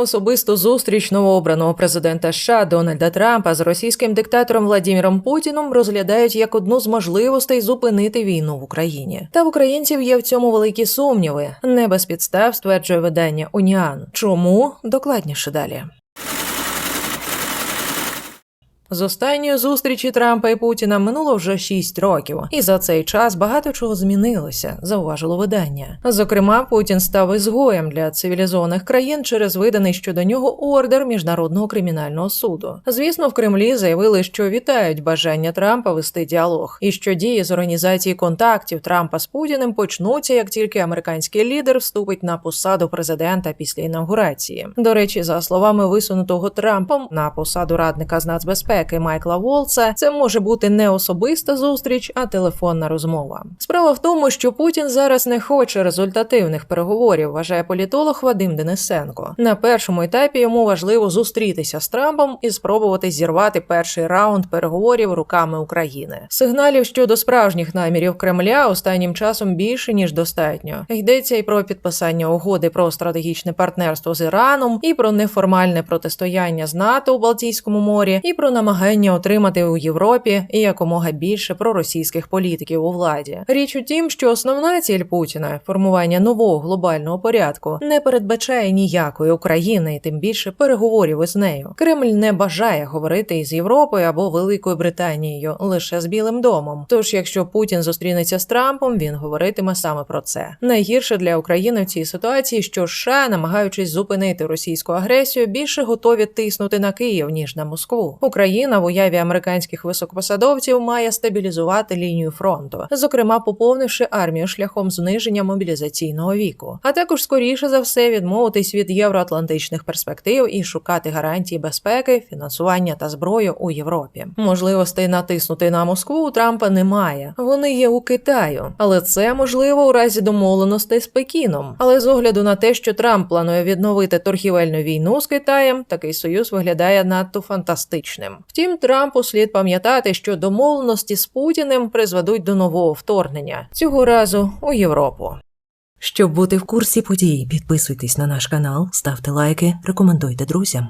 Особисту зустріч новообраного президента США Дональда Трампа з російським диктатором Владіміром Путіном розглядають як одну з можливостей зупинити війну в Україні. Та в українців є в цьому великі сумніви. Не без підстав стверджує видання Уніан. Чому докладніше далі? З останньої зустрічі Трампа і Путіна минуло вже шість років, і за цей час багато чого змінилося, зауважило видання. Зокрема, Путін став ізгоєм для цивілізованих країн через виданий щодо нього ордер міжнародного кримінального суду. Звісно, в Кремлі заявили, що вітають бажання Трампа вести діалог, і що дії з організації контактів Трампа з Путіним почнуться, як тільки американський лідер вступить на посаду президента після інаугурації. До речі, за словами висунутого Трампом на посаду радника з нацбезпеки Майкла Волца, це може бути не особиста зустріч, а телефонна розмова. Справа в тому, що Путін зараз не хоче результативних переговорів, вважає політолог Вадим Денисенко. На першому етапі йому важливо зустрітися з Трампом і спробувати зірвати перший раунд переговорів руками України. Сигналів щодо справжніх намірів Кремля останнім часом більше ніж достатньо. Йдеться і про підписання угоди про стратегічне партнерство з Іраном, і про неформальне протистояння з НАТО у Балтійському морі, і про намагання отримати у Європі і якомога більше проросійських політиків у владі. Річ у тім, що основна ціль Путіна формування нового глобального порядку не передбачає ніякої України, і тим більше переговорів із нею. Кремль не бажає говорити із Європою або Великою Британією лише з Білим домом. Тож, якщо Путін зустрінеться з Трампом, він говоритиме саме про це. Найгірше для України в цій ситуації, що США, намагаючись зупинити російську агресію, більше готові тиснути на Київ ніж на Москву. Україна в уяві американських високопосадовців має стабілізувати лінію фронту, зокрема поповнивши армію шляхом зниження мобілізаційного віку, а також скоріше за все відмовитись від євроатлантичних перспектив і шукати гарантії безпеки, фінансування та зброю у Європі. Можливостей натиснути на Москву у Трампа немає. Вони є у Китаю, але це можливо у разі домовленостей з Пекіном. Але з огляду на те, що Трамп планує відновити торгівельну війну з Китаєм, такий союз виглядає надто фантастичним. Втім, Трампу слід пам'ятати, що домовленості з Путіним призведуть до нового вторгнення цього разу у Європу. Щоб бути в курсі подій, підписуйтесь на наш канал, ставте лайки, рекомендуйте друзям.